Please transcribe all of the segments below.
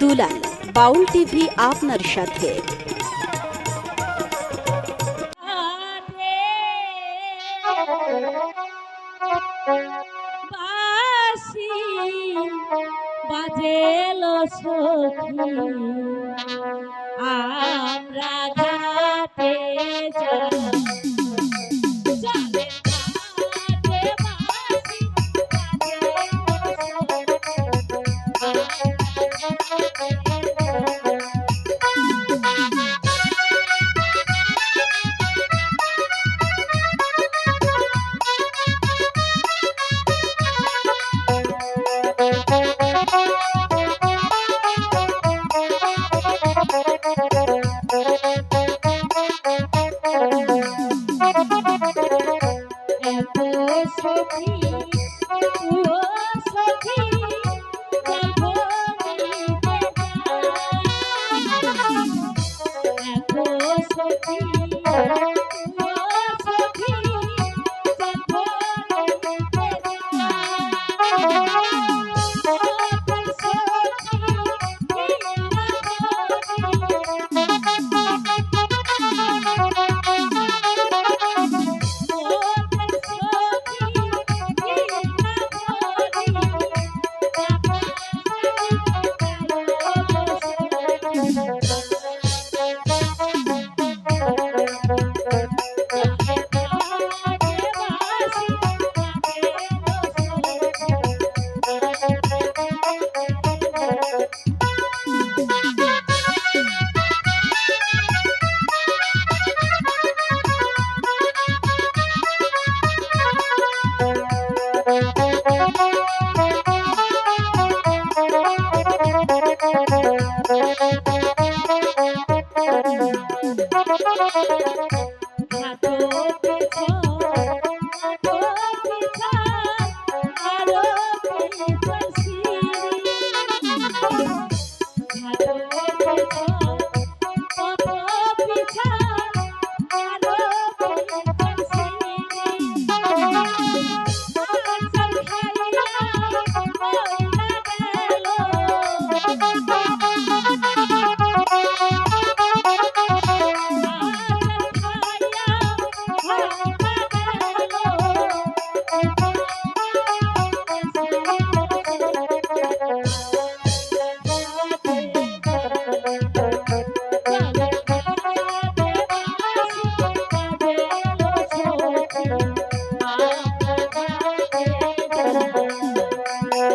দুলাল বাউল TV আপনার সাথে। বাজেলো সখী আমরা ঘাটে সখী ও Thank you.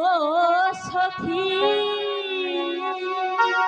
ও সখী